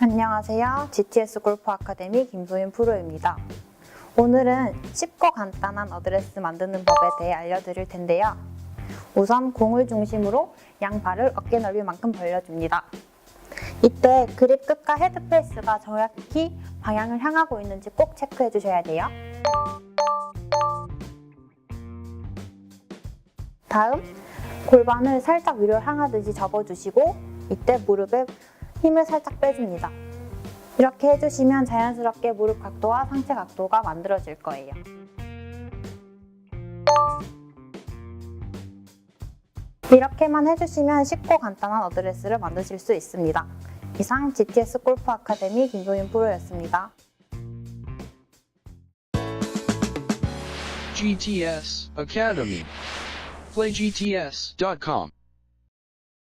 안녕하세요. GTS 골프 아카데미 김소윤 프로입니다. 오늘은 쉽고 간단한 어드레스 만드는 법에 대해 알려드릴 텐데요. 우선 공을 중심으로 양발을 어깨 넓이만큼 벌려줍니다. 이때 그립 끝과 헤드 페이스가 정확히 방향을 향하고 있는지 꼭 체크해 주셔야 돼요. 다음, 골반을 살짝 위로 향하듯이 접어주시고 이때 무릎에 힘을 살짝 빼줍니다. 이렇게 해주시면 자연스럽게 무릎 각도와 상체 각도가 만들어질 거예요. 이렇게만 해주시면 쉽고 간단한 어드레스를 만드실 수 있습니다. 이상 GTS 골프 아카데미 김소윤 프로였습니다. GTS Academy. PlayGTS.com